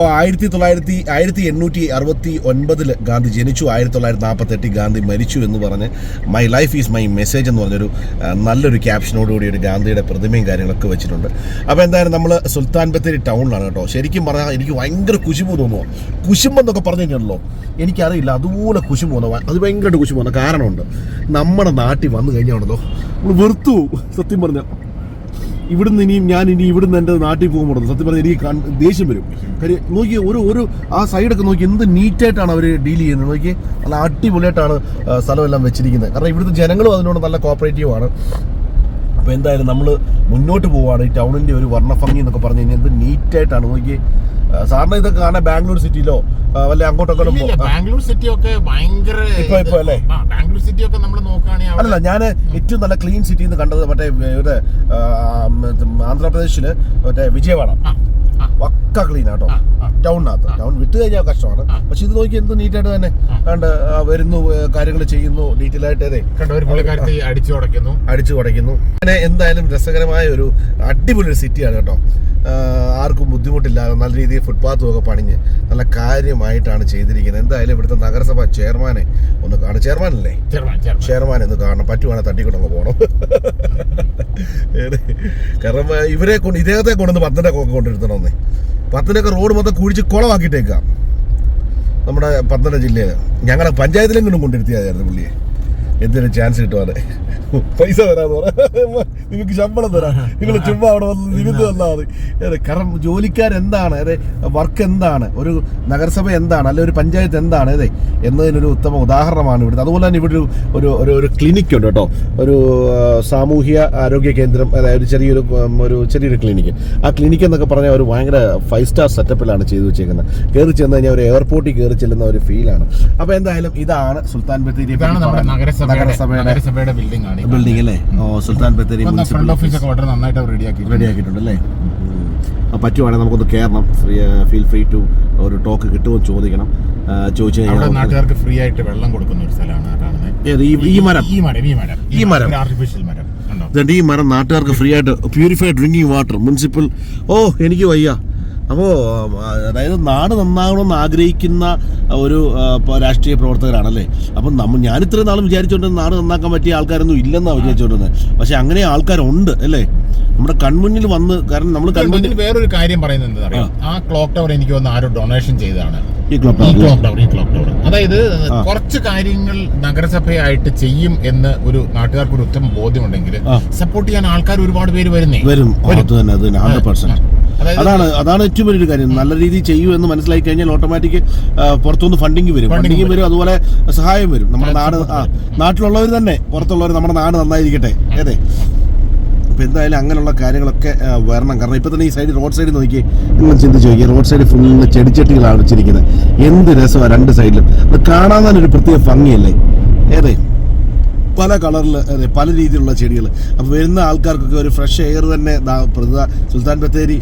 ആയിരത്തി തൊള്ളായിരത്തി ആയിരത്തി എണ്ണൂറ്റി അറുപത്തി ഒൻപതിൽ ഗാന്ധി ജനിച്ചു ആയിരത്തി തൊള്ളായിരത്തി നാൽപ്പത്തെട്ടിൽ ഗാന്ധി മരിച്ചു എന്ന് പറഞ്ഞ് my life is my message എന്ന് പറഞ്ഞൊരു നല്ലൊരു ക്യാപ്ഷനോടുകൂടി ഒരു ഗാന്ധിയുടെ പ്രതിമയും കാര്യങ്ങളൊക്കെ വെച്ചിട്ടുണ്ട്. അപ്പോൾ എന്തായാലും നമ്മൾ സുൽത്താൻ ബത്തേരി ടൗണിലാണ് കേട്ടോ. ശരിക്കും പറഞ്ഞാൽ എനിക്ക് ഭയങ്കര കുശുമ്പ് തോന്നുമോ കുശുമ്പെന്നൊക്കെ പറഞ്ഞു കഴിഞ്ഞാണല്ലോ എനിക്കറിയില്ല അതുപോലെ കുശുമ്പ് തോന്നുന്നു അത് ഭയങ്കരമായിട്ട് കുശുമ്പ് തോന്നുന്ന കാരണമുണ്ട് നമ്മുടെ നാട്ടിൽ വന്നു കഴിഞ്ഞാണല്ലോ നമ്മൾ വെറുത്തു സത്യം പറഞ്ഞാൽ ഇവിടുന്ന് ഇനിയും ഞാൻ ഇനി ഇവിടുന്ന് എന്റെ നാട്ടിൽ പോകുമ്പോൾ സത്യം പറഞ്ഞാൽ എനിക്ക് ദേഷ്യം വരും. കാര്യം നോക്കി ഒരു ഒരു ആ സൈഡൊക്കെ നോക്കി എന്ത് നീറ്റായിട്ടാണ് അവർ ഡീൽ ചെയ്യുന്നത്. നോക്കി നല്ല അടിപൊളിയായിട്ടാണ് സ്ഥലമെല്ലാം വെച്ചിരിക്കുന്നത്. കാരണം ഇവിടുത്തെ ജനങ്ങളും അതിനോട് നല്ല കോപ്പറേറ്റീവ് ആണ്. അപ്പോൾ എന്തായാലും നമ്മൾ മുന്നോട്ട് പോവുകയാണ് ഈ ടൗണിന്റെ ഒരു വർണഭംഗി എന്നൊക്കെ പറഞ്ഞു കഴിഞ്ഞാൽ എന്ത് നീറ്റായിട്ടാണ്. നോക്കി സാറിന് ഇതൊക്കെ കാണാൻ ബാംഗ്ലൂർ സിറ്റിയിലോ വല്ല അങ്ങോട്ടൊക്കെ ബാംഗ്ലൂർ സിറ്റി ഒക്കെ ഭയങ്കര ഇപ്പൊ- ഇപ്പൊ അല്ലേ? ബാംഗ്ലൂർ സിറ്റി ഒക്കെ നമ്മൾ നോക്കുകയാണെങ്കിൽ അല്ല ഞാൻ ഏറ്റവും നല്ല ക്ലീൻ സിറ്റി എന്ന് കണ്ടത് മറ്റേ ഇവിടെ ആന്ധ്രാപ്രദേശിൽ മറ്റേ വിജയവാഡ. പക്ക ക്ലീൻ ആട്ടോ. ടൗണിനകത്ത് ടൗൺ വിട്ട് കഴിഞ്ഞാൽ കഷ്ടമാണ്. പക്ഷെ ഇത് നോക്കി എന്ത് നീറ്റായിട്ട് തന്നെ കണ്ട് വരുന്നു കാര്യങ്ങൾ ചെയ്യുന്നു ഡീറ്റെയിൽ ആയിട്ട് അതെ. അടിച്ചു അടിച്ചു തുടയ്ക്കുന്നു. അങ്ങനെ എന്തായാലും രസകരമായ ഒരു അടിപൊളി സിറ്റിയാണ് കേട്ടോ. ആർക്കും ബുദ്ധിമുട്ടില്ലാതെ നല്ല രീതിയിൽ ഫുട്പാത്തും ഒക്കെ പണിഞ്ഞ് നല്ല കാര്യമായിട്ടാണ് ചെയ്തിരിക്കുന്നത്. എന്തായാലും ഇവിടുത്തെ നഗരസഭ ചെയർമാനെ ഒന്ന് കാണും ചെയർമാൻ അല്ലേ ചെറുപ്പം ചെറുപ്പം ചെയർമാൻ എന്ന് കാണണം പറ്റുവാണെങ്കിൽ തട്ടിക്കൊണ്ടൊക്കെ പോകണം? കാരണം ഇവരെ കൊണ്ട് ഇദ്ദേഹത്തെ കൊണ്ടുവന്ന് പത്തനൊക്കെ കൊണ്ടിരുത്തണമെന്നേ. പത്തനൊക്കെ റോഡ് മൊത്തം കുഴിച്ച് കുളമാക്കിയിട്ടേക്കാം. നമ്മുടെ പത്തനംതിട്ട ജില്ലയിൽ ഞങ്ങളുടെ പഞ്ചായത്തിലെങ്കിലും കൊണ്ടിരുത്തിയതായിരുന്നു കൊണ്ടിരുത്തിയായിരുന്നു പുള്ളിയെ. എന്തിനും ചാൻസ് കിട്ടുവാണ്? പൈസ തരാന്ന് പറയാ നിങ്ങൾക്ക് ശമ്പളം തരാം. നിങ്ങൾ ചുമ്മാ അവിടെ വന്ന് നിരുന്ന് തന്നാൽ മതി. കാരണം ജോലിക്കാരെന്താണ് അതെ വർക്ക് എന്താണ്? ഒരു നഗരസഭ എന്താണ്? അല്ലെ ഒരു പഞ്ചായത്ത് എന്താണ്? അതെ എന്നതിനൊരു ഉത്തമ ഉദാഹരണമാണ് ഇവിടുത്തെ. അതുപോലെ തന്നെ ഇവിടെ ഒരു ഒരു ഒരു ക്ലിനിക് ക്ലിനിക്ക് ഉണ്ട് കേട്ടോ. ഒരു സാമൂഹ്യ ആരോഗ്യ കേന്ദ്രം അതായത് ചെറിയൊരു ഒരു ചെറിയൊരു ക്ലിനിക്ക് ആ ക്ലിനിക്ക് എന്നൊക്കെ പറഞ്ഞാൽ ഒരു ഭയങ്കര ഫൈവ് സ്റ്റാർ സെറ്റപ്പിലാണ് ചെയ്തു വെച്ചേക്കുന്നത്. കയറി ചെന്ന് കഴിഞ്ഞാൽ ഒരു എയർപോർട്ടിൽ കയറി ചെല്ലുന്ന ഒരു ഫീലാണ് അപ്പോൾ എന്തായാലും ഇതാണ് സുൽത്താൻ ബത്തേരി നഗരസഭ നഗരസഭയുടെ ബിൽഡിംഗ് ആണ് ബിൽഡിംഗ് അല്ലേ? ഓ Sultan Bathery municipal front office. ഒക്കെ വളരെ നന്നായിട്ട് റെഡിയാക്കി റെഡിയാക്കിയിട്ടുണ്ട് അല്ലേ പറ്റുവാണെങ്കിൽ നമുക്കൊന്ന് കയറണം ഫ്രീ ഫീൽ ഫ്രീ ടു ഒരു ടോക്ക് കിട്ടുമോ ചോദിക്കണം. ചോദിച്ചു കഴിഞ്ഞാൽ നാട്ടുകാർക്ക് ഫ്രീ ആയിട്ട് വെള്ളം കൊടുക്കുന്ന ഒരു സ്ഥലമാണ് ഈ മരം? ഈ മരം ഈ മരം. ഈ മരം. ആർട്ടിഫിഷ്യൽ മരം. ഈ മരം നാട്ടുകാർക്ക് ഫ്രീ ആയിട്ട് പ്യൂരിഫൈഡ് ഡ്രിങ്കിങ് വാട്ടർ മുനിസിപ്പൽ ഓ എനിക്ക് വയ്യ. അപ്പോൾ അതായത് നാട് നന്നാകണമെന്ന് ആഗ്രഹിക്കുന്ന ഒരു രാഷ്ട്രീയ പ്രവർത്തകരാണല്ലേ? അപ്പം നമ്മൾ ഞാൻ ഇത്രയും നാളും വിചാരിച്ചുകൊണ്ട് നാട് നന്നാക്കാൻ പറ്റിയ ആൾക്കാരൊന്നും ഇല്ലെന്നാണ് വിചാരിച്ചുകൊണ്ടിരുന്നത് പക്ഷെ അങ്ങനെ ആൾക്കാരുണ്ട് അല്ലേ? നമ്മുടെ കൺമുന്നിൽ വന്ന് കാരണം നമ്മൾ കൺമുന്നിൽ വേറൊരു കാര്യം പറയുന്നത് എന്താ അറിയോ ആ ക്ലോക്ക് ടവർ എനിക്ക് വന്ന് ആരോ ഡൊണേഷൻ ചെയ്തതാണ്. ഈ ക്ലോക്ക് ടവർ. ഈ ക്ലോക്ക് ടവർ അതായത് കുറച്ച് കാര്യങ്ങൾ നഗരസഭയായിട്ട് ചെയ്യും എന്ന് ഒരു നാട്ടുകാർക്ക് ഒരു ഉത്തമ ബോധ്യമുണ്ടെങ്കിൽ സപ്പോർട്ട് ചെയ്യാൻ ആൾക്കാർ ഒരുപാട് പേര് വരുന്നേ. വരും. അത് തന്നെ അത് തന്നെ ഹൺഡ്രഡ് പെർസെന്റ് അതാണ് അതാണ് ഏറ്റവും വലിയൊരു കാര്യം. നല്ല രീതിയിൽ ചെയ്യൂ എന്ന് മനസ്സിലാക്കി കഴിഞ്ഞാൽ ഓട്ടോമാറ്റിക് പുറത്തുനിന്ന് ഫണ്ടിങ് വരും. ഫണ്ടിങ് വരും. അതുപോലെ സഹായം വരും. നമ്മുടെ നാട് നാട്ടിലുള്ളവർ തന്നെ പുറത്തുള്ളവർ നമ്മുടെ നാട് നന്നായിരിക്കട്ടെ. അതെ. അപ്പൊ എന്തായാലും അങ്ങനെയുള്ള കാര്യങ്ങളൊക്കെ വരണം. കാരണം ഇപ്പൊ തന്നെ ഈ സൈഡ് റോഡ് സൈഡ് നോക്കി നിങ്ങൾ ചിന്തിച്ച് നോക്കി റോഡ് സൈഡ് ഫുള്ള് ചെടിച്ചട്ടികളാണ് വെച്ചിരിക്കുന്നത്. എന്ത് രസമാണ് രണ്ട് സൈഡിലും അത് കാണാൻ തന്നെ ഒരു പ്രത്യേക ഭംഗിയല്ലേ? ഏതേ പല കളറിൽ പല രീതിയിലുള്ള ചെടികൾ അപ്പോൾ വരുന്ന ആൾക്കാർക്കൊക്കെ ഒരു ഫ്രഷ് എയർ തന്നെ സുൽത്താൻ ബത്തേരി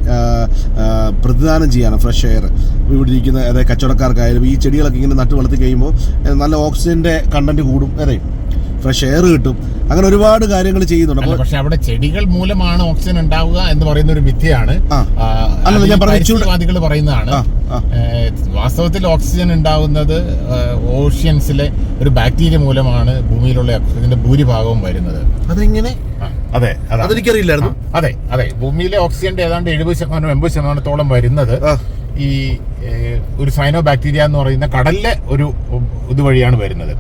പ്രതിദാനം ചെയ്യാണ് ഫ്രഷ് എയർ ഇവിടെ ഇരിക്കുന്ന അതെ കച്ചവടക്കാർക്കായാലും ഈ ചെടികളൊക്കെ ഇങ്ങനെ നട്ട് വളർത്തി കഴിയുമ്പോൾ നല്ല ഓക്സിജന്റെ കണ്ടന്റ് കൂടും അതെ. ഫ്രഷ് എയർ കിട്ടും. അങ്ങനെ ഒരുപാട് കാര്യങ്ങൾ ചെയ്യുന്നുണ്ട്. പക്ഷെ അവിടെ ചെടികൾ മൂലമാണ് ഓക്സിജൻ ഉണ്ടാവുക എന്ന് പറയുന്ന ഒരു മിഥ്യയാണ്. ഞാൻ പറഞ്ഞ ചൂട്- വാദികൾ പറയുന്നതാണ്. വാസ്തവത്തിൽ ഓക്സിജൻ ഉണ്ടാവുന്നത് ഓഷ്യൻസിലെ ഒരു ബാക്ടീരിയ മൂലമാണ് ഭൂമിയിലുള്ള ഓക്സിജന്റെ ഭൂരിഭാഗവും വരുന്നത്. അതെങ്ങനെ? അതാ. അതെനിക്കറിയില്ലായിരുന്നു. അതെ അതെ. ഭൂമിയിലെ ഓക്സിജന്റെ ഏതാണ്ട് എഴുപത് ശതമാനം എൺപത് ശതമാനത്തോളം വരുന്നത് ഈ ഒരു സൈനോ ബാക്ടീരിയ എന്ന് പറയുന്ന കടലിലെ ഒരു ഇതുവഴിയാണ് വരുന്നത്.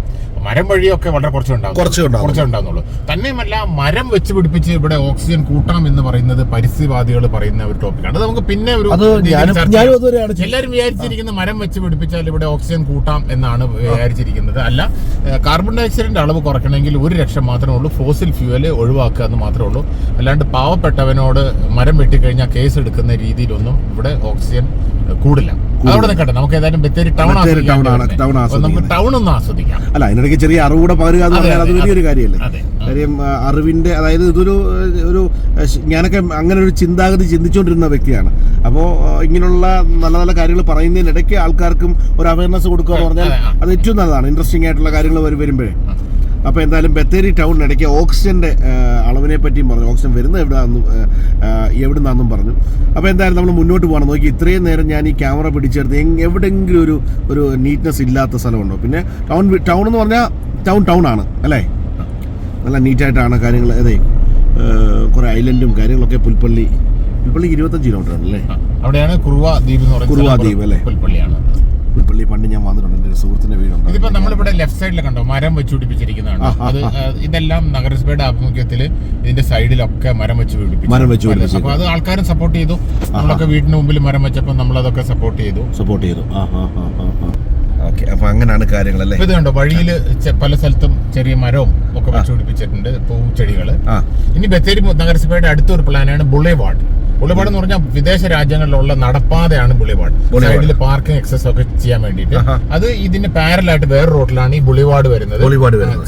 മരം വഴിയൊക്കെ വളരെ കുറച്ച് കുറച്ചേ ഉണ്ടാവുള്ളൂ. കുറച്ചേ ഉണ്ടാകുന്നുള്ളൂ തന്നെയുമല്ല മരം വെച്ച് പിടിപ്പിച്ച് ഇവിടെ ഓക്സിജൻ കൂട്ടാം എന്ന് പറയുന്നത് പരിസ്ഥിതിവാദികൾ പറയുന്ന ഒരു ടോപ്പിക്കാണ് അത് നമുക്ക് പിന്നെ ഒരു. എല്ലാവരും വിചാരിച്ചിരിക്കുന്ന മരം വെച്ച് പിടിപ്പിച്ചാൽ ഇവിടെ ഓക്സിജൻ കൂട്ടാം എന്നാണ് വിചാരിച്ചിരിക്കുന്നത്. അല്ല കാർബൺ ഡയോക്സൈഡിന്റെ അളവ് കുറയ്ക്കണമെങ്കിൽ ഒരു ലക്ഷം മാത്രമേ ഉള്ളൂ. ഫോസിൽ ഫ്യൂവൽ ഒഴിവാക്കുക എന്ന് മാത്രമേ ഉള്ളൂ. അല്ലാണ്ട് പാവപ്പെട്ടവനോട് മരം വെട്ടിക്കഴിഞ്ഞാൽ കേസ് എടുക്കുന്ന രീതിയിലൊന്നും ഇവിടെ ഓക്സിജൻ കൂടില്ല. അതവിടെ നിൽക്കട്ടെ. നമുക്ക് ഏതായാലും ബത്തേരി ടൗൺ ബത്തേരി town ആണ്, ആസ്വദിക്കാം town അപ്പൊ നമുക്ക് ടൗൺ ഒന്ന് ആസ്വദിക്കാം. അല്ല അതിനിടയ്ക്ക് ചെറിയ അറിവൂടെ പകരുക എന്ന് പറഞ്ഞാൽ അത് വലിയൊരു കാര്യമല്ലേ? കാര്യം അറിവിന്റെ അതായത് ഇതൊരു ഒരു ഞാനൊക്കെ അങ്ങനെ ഒരു ചിന്താഗതി ചിന്തിച്ചുകൊണ്ടിരുന്ന വ്യക്തിയാണ്. അപ്പോൾ ഇങ്ങനെയുള്ള നല്ല നല്ല കാര്യങ്ങൾ പറയുന്നതിനിടയ്ക്ക് ആൾക്കാർക്കും ഒരു അവയർനെസ് കൊടുക്കുക എന്ന് പറഞ്ഞാൽ അതെ, ഏറ്റവും നല്ലതാണ്. ഇൻട്രസ്റ്റിംഗ് ആയിട്ടുള്ള കാര്യങ്ങൾ വരും വരുമ്പോഴേ. അപ്പോൾ എന്തായാലും ബത്തേരി ടൗണിനിടയ്ക്ക് ഓക്സിജന്റെ അളവിനെ പറ്റിയും പറഞ്ഞു. ഓക്സിജൻ വരുന്നത് എവിടെയാണെന്നും എവിടെ നിന്നാണെന്നും പറഞ്ഞു. അപ്പോൾ എന്തായാലും നമ്മൾ മുന്നോട്ട് പോകണം നോക്കി ഇത്രയും നേരം ഞാൻ ഈ ക്യാമറ പിടിച്ചെടുത്ത് എവിടെയെങ്കിലും ഒരു ഒരു നീറ്റ്നെസ് ഇല്ലാത്ത സ്ഥലമുണ്ടോ? പിന്നെ ടൗൺ ടൗൺ എന്ന് പറഞ്ഞാൽ ടൗൺ ടൗൺ ആണ് അല്ലേ? നല്ല നീറ്റായിട്ടാണ് കാര്യങ്ങൾ അതെ കുറേ ഐലൻഡും കാര്യങ്ങളൊക്കെ പുൽപ്പള്ളി പുൽപ്പള്ളിക്ക് ഇരുപത്തഞ്ച് കിലോമീറ്റർ ആണല്ലേ അല്ലേ? അവിടെയാണ് കുറുവ ദ്വീപ് കുറുവ ദ്വീപ് അല്ലേ? പുൽപ്പള്ളിയാണ്. പുൽപ്പള്ളി പണ്ട് ഞാൻ വന്നിട്ടുണ്ട്. എന്റെ ഒരു സുഹൃത്തിന്റെ വീടുണ്ട്. ഇതിപ്പോ നമ്മളിവിടെ ലെഫ്റ്റ് സൈഡിൽ കണ്ടോ? മരം വെച്ച് പിടിപ്പിച്ചിരിക്കുന്നതാണ് അത് ഇതെല്ലാം നഗരസഭയുടെ ആഭിമുഖ്യത്തിൽ ഇതിന്റെ സൈഡിലൊക്കെ മരം വെച്ച് പിടിപ്പിച്ചു. മരം വെച്ച് പിടിപ്പിച്ചു. അപ്പൊ അത് ആൾക്കാരും സപ്പോർട്ട് ചെയ്തു. നമ്മളൊക്കെ വീടിന് മുമ്പിൽ മരം വെച്ചപ്പോൾ നമ്മളതൊക്കെ സപ്പോർട്ട് ചെയ്തു. സപ്പോർട്ട് ചെയ്തു. ആ ആ ആ ആ ഓക്കെ അപ്പോൾ അങ്ങനെയാണ് കാര്യങ്ങളല്ലേ? അല്ലേ ഇത് കണ്ടോ? വഴിയിൽ പല സ്ഥലത്തും ചെറിയ മരവും ഒക്കെ വെച്ച് പിടിപ്പിച്ചിട്ടുണ്ട്. പൂച്ചെടികൾ. ഇനി ബത്തേരി നഗരസഭയുടെ അടുത്തൊരു പ്ലാനാണ് ബുള്ളിവാർഡ്. ബുള്ളിവാർഡ് എന്ന് പറഞ്ഞാൽ വിദേശ രാജ്യങ്ങളിലുള്ള നടപ്പാതയാണ് ബുള്ളിവാർഡ്. സൈഡിൽ പാർക്കിംഗ് എക്സസ് ഒക്കെ ചെയ്യാൻ വേണ്ടിയിട്ട്. അത് ഇതിന് പാരലായിട്ട് വേറെ റോഡിലാണ് ഈ ബുള്ളിവാർഡ് വരുന്നത്.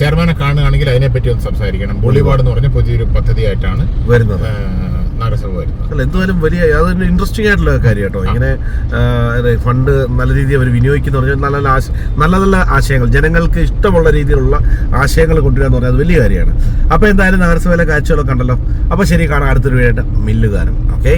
ചെയർമാനെ കാണുകയാണെങ്കിൽ അതിനെ പറ്റി ഒന്ന് സംസാരിക്കണം ബുള്ളിവാർഡ് എന്ന് പറഞ്ഞ പുതിയൊരു പദ്ധതിയായിട്ടാണ് വരുന്നത് അല്ല എന്തായാലും വലിയ അതൊരു ഇൻട്രസ്റ്റിംഗ് ആയിട്ടുള്ള കാര്യം കേട്ടോ ഇങ്ങനെ ഫണ്ട് നല്ല രീതിയിൽ അവർ വിനിയോഗിക്കുന്ന പറഞ്ഞാൽ നല്ല നല്ല നല്ല നല്ല ആശയങ്ങൾ ജനങ്ങൾക്ക് ഇഷ്ടമുള്ള രീതിയിലുള്ള ആശയങ്ങൾ കൊണ്ടുവരാന്ന് പറഞ്ഞാൽ അത് വലിയ കാര്യമാണ്. അപ്പോൾ എന്തായാലും നഗരസഭയിലെ കാഴ്ചകളൊക്കെ കണ്ടല്ലോ. അപ്പോൾ ശരി കാണാം അടുത്തൊരു വീടായിട്ട് മില്ലുകാരൻ. ഓക്കെ